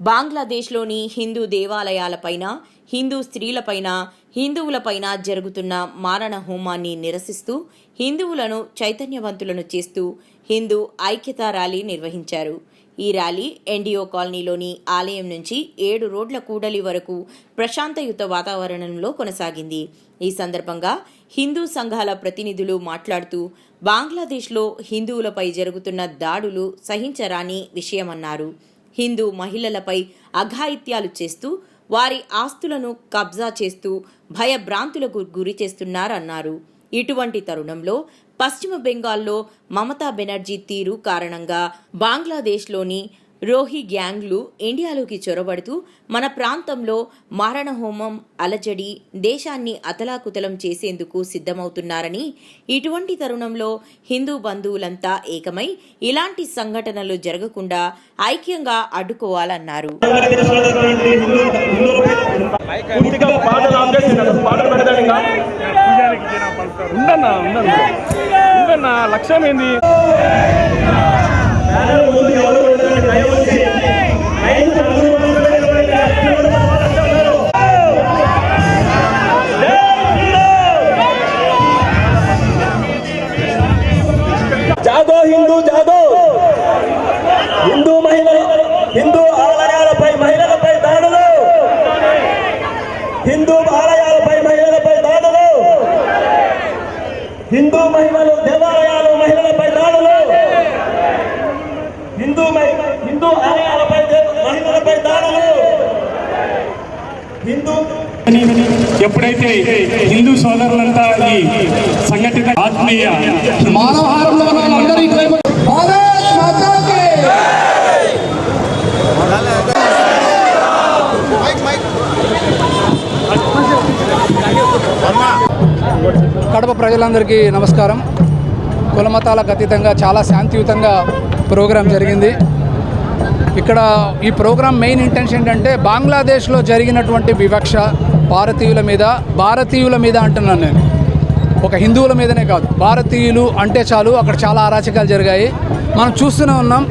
బంగ్లాదేశ్లోని హిందూ దేవాలయాలపైన హిందూ స్త్రీలపైన హిందువులపైన జరుగుతున్న మారణ హోమాన్ని నిరసిస్తూ హిందువులను చైతన్యవంతులను చేస్తూ హిందూ ఐక్యతా ర్యాలీ నిర్వహించారు. ఈ ర్యాలీ ఎన్డీఓ కాలనీలోని ఆలయం నుంచి ఏడు రోడ్ల కూడలి వరకు ప్రశాంతయుత వాతావరణంలో కొనసాగింది. ఈ సందర్భంగా హిందూ సంఘాల ప్రతినిధులు మాట్లాడుతూ బంగ్లాదేశ్లో హిందువులపై జరుగుతున్న దాడులు సహించరాని విషయమన్నారు. హిందూ మహిళలపై అఘాయిత్యాలు చేస్తూ వారి ఆస్తులను కబ్జా చేస్తూ భయభ్రాంతులకు గురి చేస్తున్నారన్నారు. ఇటువంటి తరుణంలో పశ్చిమ బెంగాల్లో మమతా బెనర్జీ తీరు కారణంగా బంగ్లాదేశ్లోని రోహి గ్యాంగ్లు ఇండియాలోకి చొరబడుతూ మన ప్రాంతంలో మారణహోమం అలజడి దేశాన్ని అతలాకుతలం చేసేందుకు సిద్ధమవుతున్నారని ఇటువంటి తరుణంలో హిందూ బంధువులంతా ఏకమై ఇలాంటి సంఘటనలు జరగకుండా ఐక్యంగా అడ్డుకోవాలన్నారు. లక్ష్యం ఏంది? జాగో హిందూ జాగో హిందూ మహిళలు హిందూ ఆలయాలపై మహిళలపై దాడులు హిందూ ఆలయాలపై మహిళలపై దాడులు హిందూ మహిళలు దేవాలయాలు మహిళలపై దాడులు హిందూ మహి- హిందూ ఆలయాలపై దే- దాడులు హిందూ ఎప్పుడైతే హిందూ సోదరులంతా ఈ సంఘటిత ఆత్మీయ కడప ప్రజలందరికీ నమస్కారం. కులమతాలకు అతీతంగా చాలా శాంతియుతంగా ప్రోగ్రాం జరిగింది. ఇక్కడ ఈ ప్రోగ్రాం మెయిన్ ఇంటెన్షన్ ఏంటంటే బంగ్లాదేశ్లో జరిగినటువంటి వివక్ష భారతీయుల మీద భారతీయుల మీద అంటున్నాను నేను. ఒక హిందువుల మీదనే కాదు. భారతీయులు అంటే చాలు అక్కడ చాలా అరాచకాలు జరిగాయి. మనం చూస్తూనే ఉన్నాం.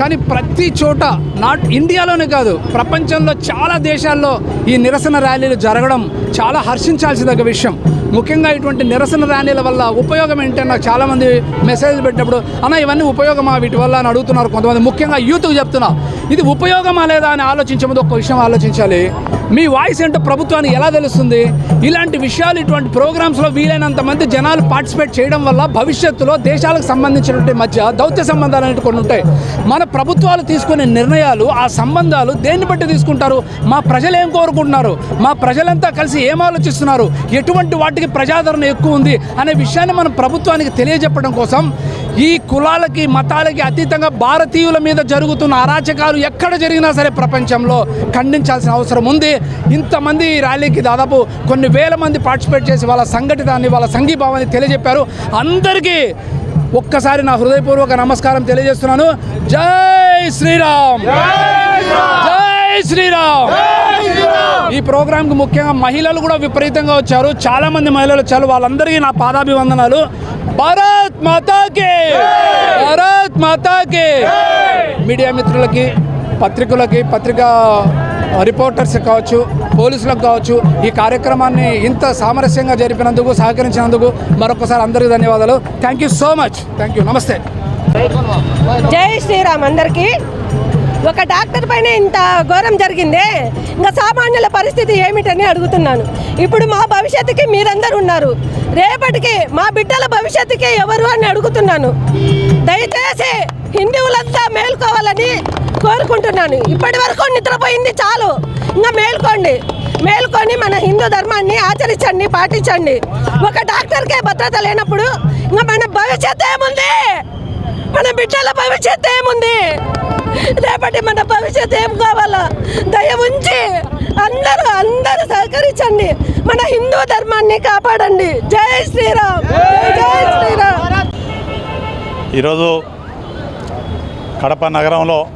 కానీ ప్రతి చోట నాట్ ఇండియాలోనే కాదు ప్రపంచంలో చాలా దేశాల్లో ఈ నిరసన ర్యాలీలు జరగడం చాలా హర్షించాల్సిన విషయం. ముఖ్యంగా ఇటువంటి నిరసన ర్యాలీల వల్ల ఉపయోగం ఏంటంటే నాకు చాలామంది మెసేజ్ పెట్టినప్పుడు అన్న ఇవన్నీ ఉపయోగమా? వీటి వల్ల అని అడుగుతున్నారు కొంతమంది. ముఖ్యంగా యూత్కు చెప్తున్నా ఇది ఉపయోగమా లేదా? అని ఆలోచించే ముందు ఒక విషయం ఆలోచించాలి. మీ వాయిస్ ఏంటో ప్రభుత్వానికి ఎలా తెలుస్తుంది? ఇలాంటి విషయాలు ఇటువంటి ప్రోగ్రామ్స్లో వీలైనంత మంది జనాలు పార్టిసిపేట్ చేయడం వల్ల భవిష్యత్తులో దేశాలకు సంబంధించినటువంటి మధ్య దౌత్య సంబంధాలు అనేవి కొన్ని ఉంటాయి. మన ప్రభుత్వాలు తీసుకునే నిర్ణయాలు ఆ సంబంధాలు దేన్ని బట్టి తీసుకుంటారు? మా ప్రజలు ఏం కోరుకుంటున్నారు? మా ప్రజలంతా కలిసి ఏం ఆలోచిస్తున్నారు? ఎటువంటి వాటికి ప్రజాదరణ ఎక్కువ ఉంది? అనే విషయాన్ని మనం ప్రభుత్వానికి తెలియజెప్పడం కోసం ఈ కులాలకి మతాలకి అతీతంగా భారతీయుల మీద జరుగుతున్న అరాచకాలు ఎక్కడ జరిగినా సరే ప్రపంచంలో ఖండించాల్సిన అవసరం ఉంది. ఇంతమంది ఈ ర్యాలీకి దాదాపు కొన్ని వేల మంది పార్టిసిపేట్ చేసి వాళ్ళ సంఘటితాన్ని వాళ్ళ సంఘీభావాన్ని తెలియజెప్పారు. అందరికీ ఒక్కసారి నా హృదయపూర్వక నమస్కారం తెలియజేస్తున్నాను. జై శ్రీరామ్! జై శ్రీరామ్! ఈ ముఖ్యంగా మహిళలు కూడా విపరీతంగా వచ్చారు. చాలామంది మహిళలు వచ్చారు. వాళ్ళందరికీ నా పాదాభివందనాలు. భారత్ మాతాకి! భారత్ మాతాకి! మీడియా మిత్రులకి పత్రికలకి పత్రికా రిపోర్టర్స్ కావచ్చు పోలీసులకు కావచ్చు ఈ కార్యక్రమాన్ని ఇంత సామరస్యంగా జరిపినందుకు సహకరించినందుకు మరొకసారి అందరికీ ధన్యవాదాలు. Thank you so much thank you నమస్తే జై శ్రీరామ్ అందరికీ. ఒక డాక్టర్ పైన ఇంత ఘోరం జరిగిందే? ఇంకా సామాన్యుల పరిస్థితి ఏమిటని అడుగుతున్నాను. ఇప్పుడు మా భవిష్యత్తుకి మీరందరూ ఉన్నారు. రేపటికి మా బిడ్డల భవిష్యత్తుకి ఎవరు అని అడుగుతున్నాను. దయచేసి హిందువులంతా మేల్కోవాలని కోరుకుంటున్నాను. ఇప్పటి వరకు నిద్రపోయింది చాలు. ఇంకా మేల్కోండి. మేల్కొని మన హిందూ ధర్మాన్ని ఆచరించండి పాటించండి. ఒక డాక్టర్కే భద్రత లేనప్పుడు ఇంకా మన భవిష్యత్తు ఏముంది? మన బిడ్డల భవిష్యత్తు ఏముంది? రేపటి మన భవిష్యత్ ఏం కావాలా దయ ఉంచి అందరూ అందరూ సహకరించండి. మన హిందూ ధర్మాన్ని కాపాడండి. జై శ్రీరామ్. జై శ్రీరామ్. ఈరోజు కడప నగరంలో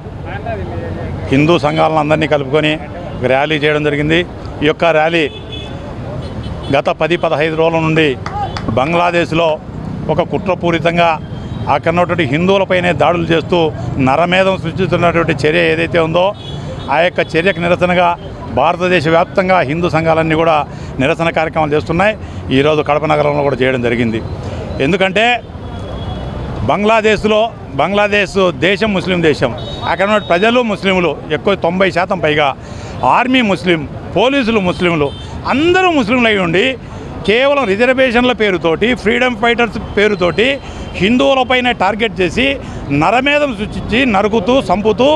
హిందూ సంఘాలను అందరినీ కలుపుకొని ర్యాలీ చేయడం జరిగింది. ఈ యొక్క ర్యాలీ గత పది పదహైదు రోజుల నుండి బంగ్లాదేశ్లో ఒక కుట్రపూరితంగా అక్కడ ఉన్నటువంటి హిందువులపైనే దాడులు చేస్తూ నరమేధం సృష్టిస్తున్నటువంటి చర్య ఏదైతే ఉందో ఆ యొక్క చర్యకు నిరసనగా భారతదేశ వ్యాప్తంగా హిందూ సంఘాలన్నీ కూడా నిరసన కార్యక్రమాలు చేస్తున్నాయి. ఈరోజు కడప నగరంలో కూడా చేయడం జరిగింది. ఎందుకంటే బంగ్లాదేశ్లో బంగ్లాదేశ్ దేశం ముస్లిం దేశం. అక్కడ ఉన్న ప్రజలు ముస్లింలు ఎక్కువ తొంభై శాతం పైగా. ఆర్మీ ముస్లిం పోలీసులు ముస్లింలు అందరూ ముస్లింలు అయి ఉండి కేవలం రిజర్వేషన్ల పేరుతోటి ఫ్రీడమ్ ఫైటర్స్ పేరుతోటి హిందువులపైనే టార్గెట్ చేసి నరమేధం సృష్టించి నరుకుతూ చంపుతూ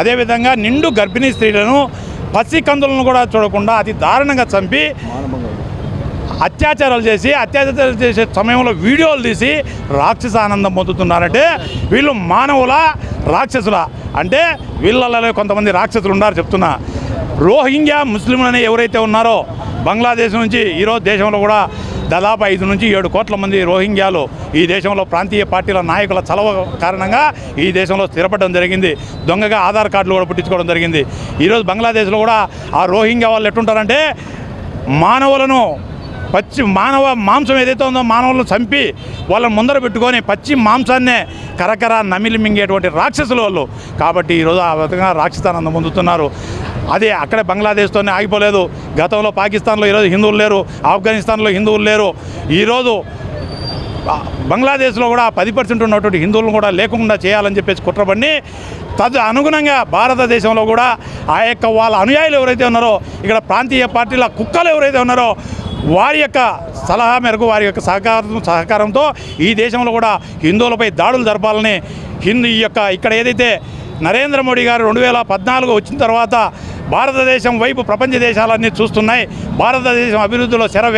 అదేవిధంగా నిండు గర్భిణీ స్త్రీలను పసి కందులను కూడా చూడకుండా అతి దారుణంగా చంపి అత్యాచారాలు చేసి అత్యాచారాలు చేసే సమయంలో వీడియోలు తీసి రాక్షస ఆనందం పొందుతున్నారంటే వీళ్ళు మానవుల రాక్షసుల. అంటే వీళ్ళలో కొంతమంది రాక్షసులు ఉన్నారు చెప్తున్నా. రోహింగ్యా ముస్లింలని ఎవరైతే ఉన్నారో బంగ్లాదేశ్ నుంచి ఈరోజు దేశంలో కూడా దాదాపు ఐదు నుంచి ఏడు కోట్ల మంది రోహింగ్యాలు ఈ దేశంలో ప్రాంతీయ పార్టీల నాయకుల చలవ కారణంగా ఈ దేశంలో స్థిరపడడం జరిగింది. దొంగగా ఆధార్ కార్డులు కూడా పుట్టించుకోవడం జరిగింది. ఈరోజు బంగ్లాదేశ్లో కూడా ఆ రోహింగ్యా వాళ్ళు ఎట్టుంటారంటే మానవులను పచ్చి మానవ మాంసం ఏదైతే ఉందో మానవులను చంపి వాళ్ళని ముందర పెట్టుకొని పచ్చి మాంసాన్నే కరకర నమిలి మింగేటువంటి రాక్షసులు వాళ్ళు. కాబట్టి ఈరోజు ఆ విధంగా రాక్షసానందం పొందుతున్నారు. అదే అక్కడే బంగ్లాదేశ్తోనే ఆగిపోలేదు. గతంలో పాకిస్తాన్లో ఈరోజు హిందువులు లేరు. ఆఫ్ఘనిస్తాన్లో హిందువులు లేరు. ఈరోజు బంగ్లాదేశ్లో కూడా పది పర్సెంట్ ఉన్నటువంటి హిందువులను కూడా లేకుండా చేయాలని చెప్పేసి కుట్రపడి తదు అనుగుణంగా భారతదేశంలో కూడా ఆ యొక్క వాళ్ళ అనుయాయులు ఎవరైతే ఉన్నారో ఇక్కడ ప్రాంతీయ పార్టీల కుక్కలు ఎవరైతే ఉన్నారో వారి యొక్క సలహా మేరకు వారి యొక్క సహకారం సహకారంతో ఈ దేశంలో కూడా హిందువులపై దాడులు జరపాలని హిందూ ఈ యొక్క ఇక్కడ ఏదైతే నరేంద్ర మోడీ గారు రెండు వేల పద్నాలుగు వచ్చిన తర్వాత భారతదేశం వైపు ప్రపంచ దేశాలన్నీ చూస్తున్నాయి. భారతదేశం అభివృద్ధిలో శర